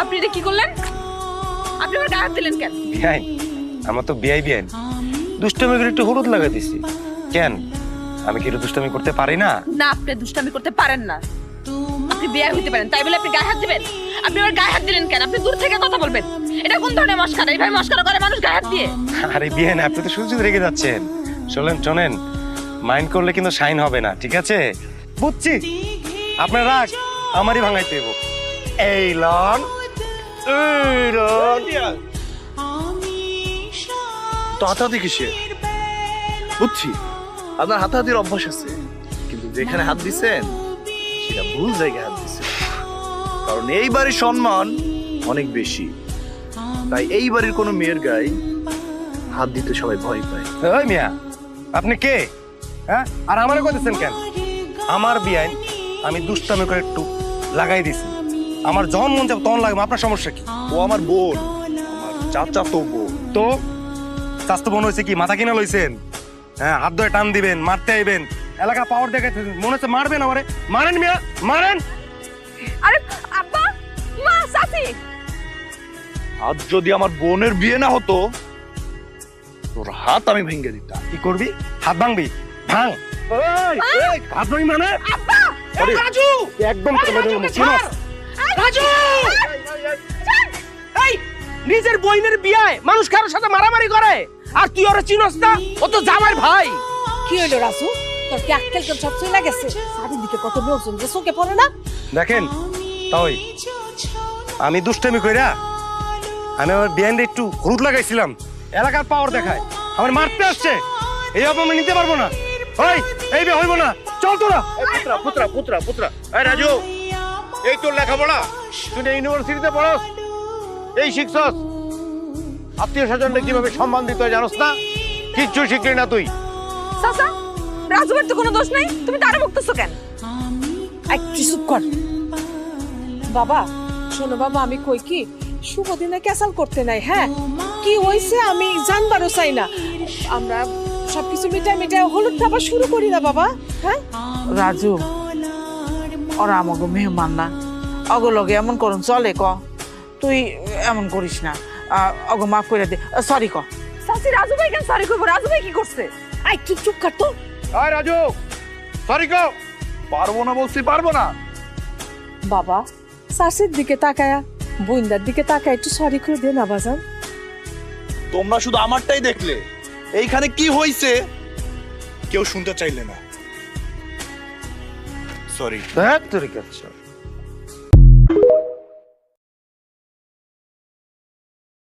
আপনি এটা কি করলেন? আপনি আমার গায়ে হাত দিলেন কেন? বিয়াইন আমার তো বিয়াই বিয়াইন দুষ্টামি করে একটু হলুদ লাগাই দিছি। কেন? আমি কি একটু দুষ্টামি করতে পারি না? না আপনি দুষ্টামি করতে পারেন না। আপনি বিয়ে হইতে পারেন তাই বলে আপনি গায়ে হাত দিবেন? আপনি আমার গায়ে হাত দিলেন কেন? আপনি দূর থেকে কথা বলবেন। এটা কোন ধরনের মস্কারা? এইভাবে মস্কারা করে মানুষ গায়ে হাত দিয়ে? আরে বিয়াইন আপনি তো সুযোগ রেখে যাচ্ছেন। শোনেন শোনেন মাইন্ড করলে কিন্তু সাইন হবে না ঠিক আছে? বুঝছি। আপনার রাগ। আমারই ভাঙাইতে দেব এই লন এই লন তো হাতাহাতি কিসে বুঝছি, আপনার হাতাহাতির অভ্যাস আছে, কিন্তু যেখানে হাত দিছেন, সেটা ভুল জায়গায় হাত দিছেন। কারণ এই বাড়ির সম্মান অনেক বেশি। তাই এই বাড়ির কোনো মেয়ের গায়ে হাত দিতে সবাই ভয় পায়। ওই মিয়া, আপনি কে? হ্যাঁ? আর আমারে কইতেছেন কেন? আমার বিয়াইন আমি দুষ্টামি করে একটু লাগাই দিছি। আমার যখন মন যাবে তখন লাগবে আপনার সমস্যা কি? ও আমার বোন। আমার চাচা তো বোন। তো? স্বাস্থ্য বোন হয়েছে কি? মাথা কিনা লইছেন? হ্যাঁ হাত ধরে টান দিবেন মারতে আইবেন। এলাকা পাওয়ার দেখাইতে মনে হচ্ছে মারবেন আমারে। মারেন মিয়া মারেন! আরে আব্বা মা সাথী আজ যদি আমার বোনের বিয়ে না হতো তোর হাত আমি ভেঙে দিতাম। কি করবি? হাত ভাঙবি? ভাঙ! হাত ভাঙবি মানে? আব্বা! আরে, রাজু! একদম রাজু এই নিজের বইনের বিয়ায় মানুষ কারোর সাথে মারামারি করে। আর তুই ওরা চিনস না ও তো জামাই ভাই। কি হইল রাসু তোর কি আক্কেল কেন সব চলে গেছে? চারিদিকে কত লোকজন যে চোখে পড়ে না? দেখেন তাই আমি দুষ্টামি কইরা আমি আমার বিয়াইন্ডে একটু হলুদ লাগাইছিলাম। এলাকার পাওয়ার দেখায়। আমার মারতে আসছে। এই অপমান নিতে পারব না। ওই এই বে হইব না। চল তোরা। পুত্রা পুত্রা পুত্রা পুত্রা। এই রাজু এই তোর লেখাপড়া। তুই না ইউনিভার্সিটিতে পড়স এই শিখছস। আত্মীয় স্বজনকে কীভাবে সম্মান দিতে হয় জানোস না? কিচ্ছু শিখলি না তুই। রাজুবের তো কোনো দোষ নাই। তুমি তারে বকতেছো কেন? এক চুপ কর। বাবা শোনো বাবা আমি কই কি? শুভ দিনে ক্যাসাল করতে নাই হ্যাঁ? কি হইছে আমি জানবারও চাই না। আমরা সবকিছু মিটাই মিটাই হলুদ খাবার শুরু করি না বাবা হ্যাঁ? রাজু ওরা আমাকে মেহমান না। অগলগে এমন করুন চলে ক। তুই এমন করিস না। আহ, অগো মাফ করে দে। সরি ক। চাচি রাজু ভাই কেন সরি করব রাজু ভাই কি করছে? আই চুপ চুপ কর তো। এই রাজু সরি কো পারব না বলছি পারব না। বাবা শাশুর দিকে তাকায়া বইন্দার দিকে তাকায় একটু সরি করে দে না বাজান। তোমরা শুধু আমারটাই দেখলে। এইখানে কি হইছে? কেউ শুনতে চাইলে না। সরি দেখ তোর কাছে